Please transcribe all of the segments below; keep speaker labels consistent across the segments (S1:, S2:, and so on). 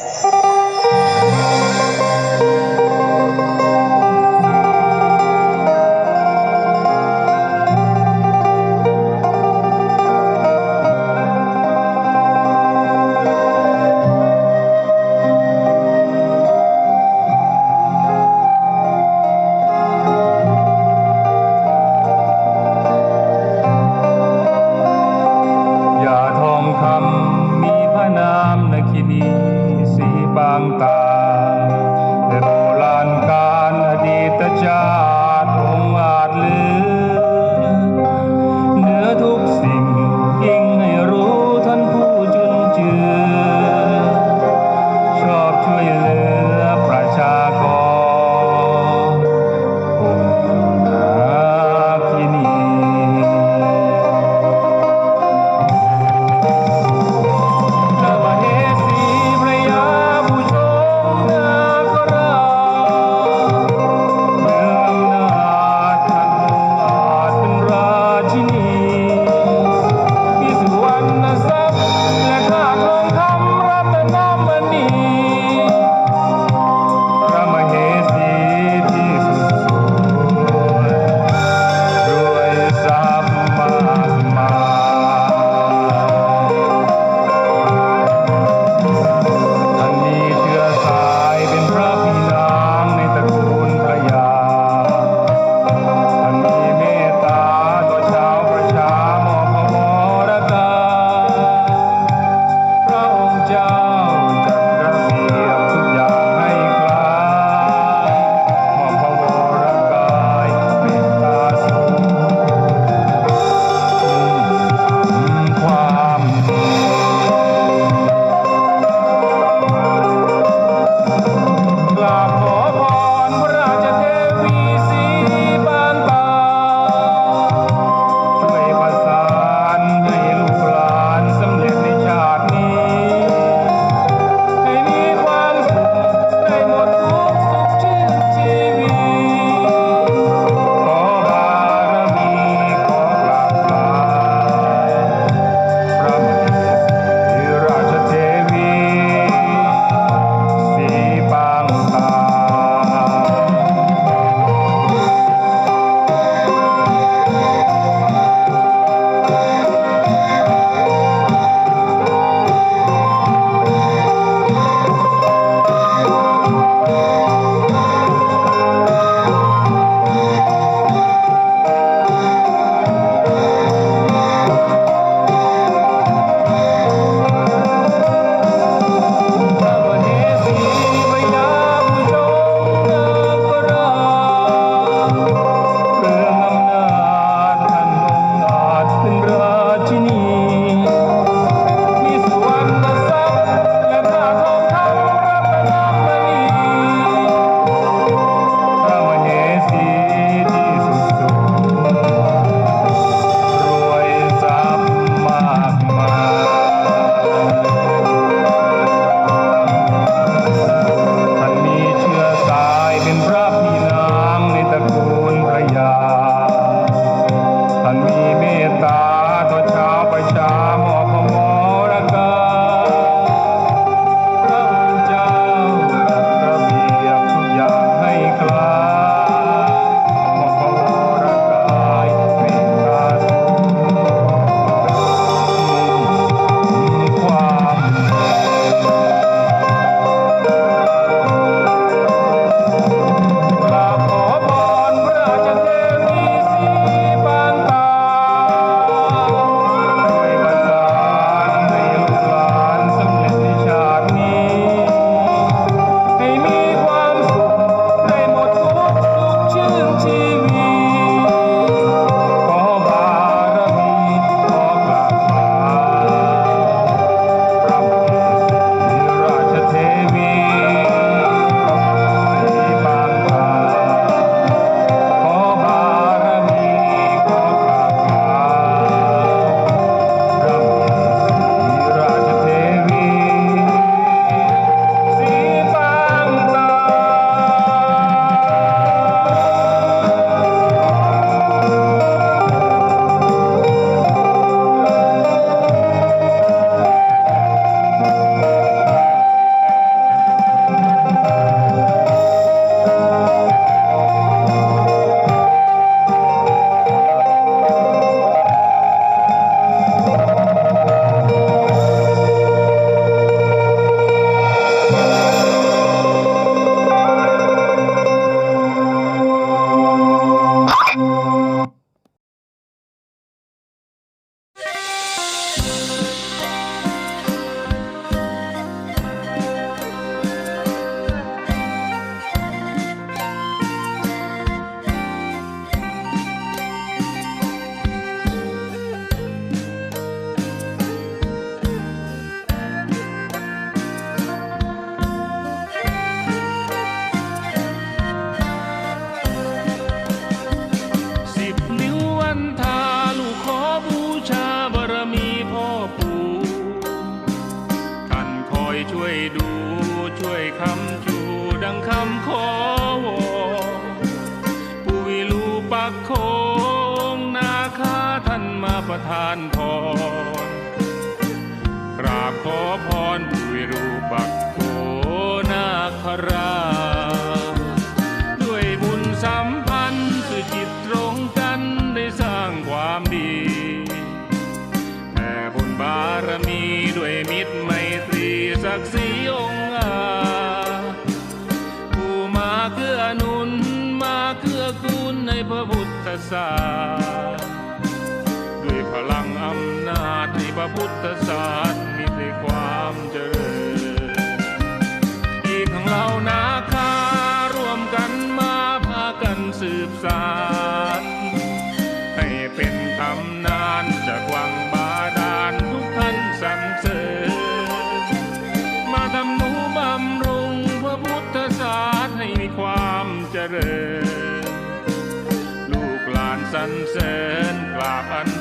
S1: Oh. วยดูช่วยคำชูดังคำขอวอปุวิลูปักโคงนาคาท่านมาประทานพรกราบขอพรปุวิรูปักโคนาคราด้วยบุญสัมพันธ์คือจิตตรงกันได้สร้างความดีแม่บุญบารมี ศักดิ์ศรีองค์อาผู้มาเกื้อหนุนมาเกื้อกูลในพระพุทธศาสนาด้วยพลังอำนาจในพระพุทธศาสนา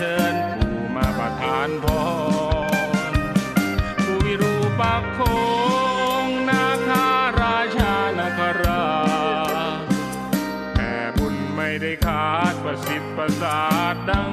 S1: เชิญผู้มาประทานพรผู้วิรูปักโคงนาคาราชานาคราแต่บุญไม่ได้ขาดประสิทธิ์ประสาทดัง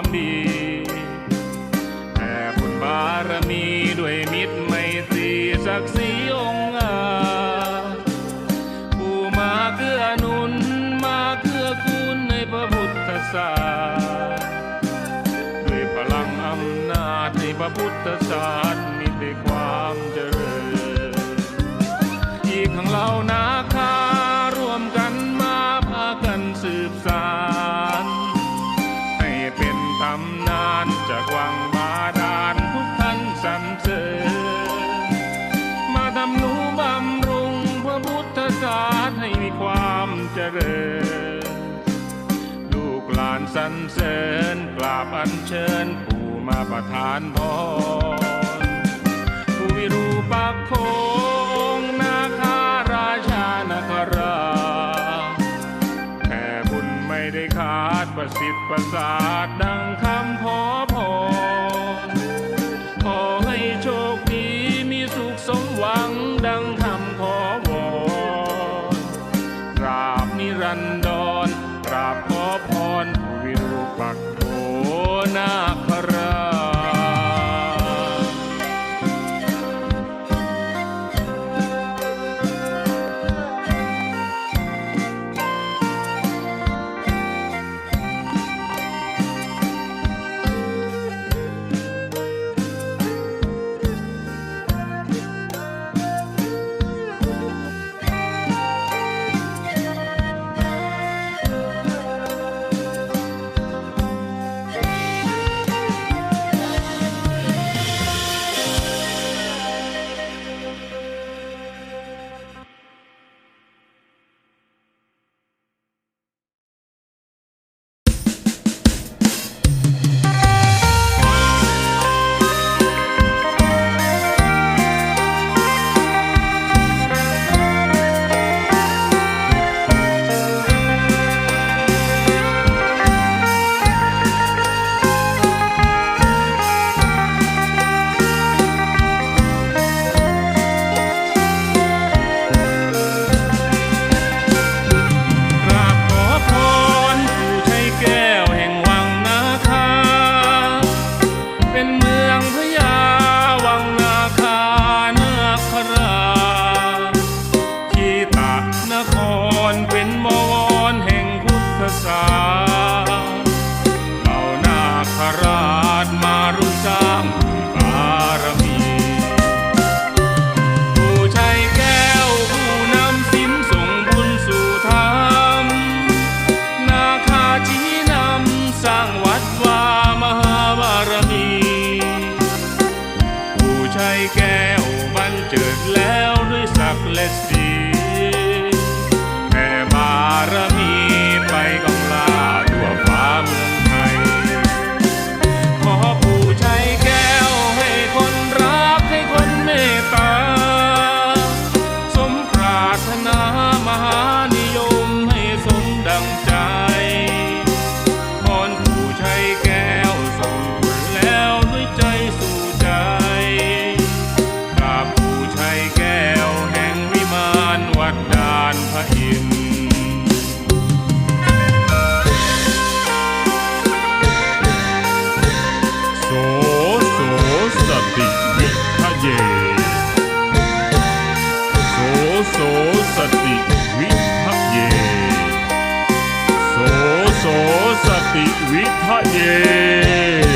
S1: า เสริญกราบอัญเชิญผู้มาประทานพรผู้วิรูปักโคงนาคาราชานคราแค่บุญไม่ได้ขาดประสิทธิ์ประสาทดังคำขอพร ชัยแก้วบันเจิดแล้วด้วยสักดิ์และสี victory.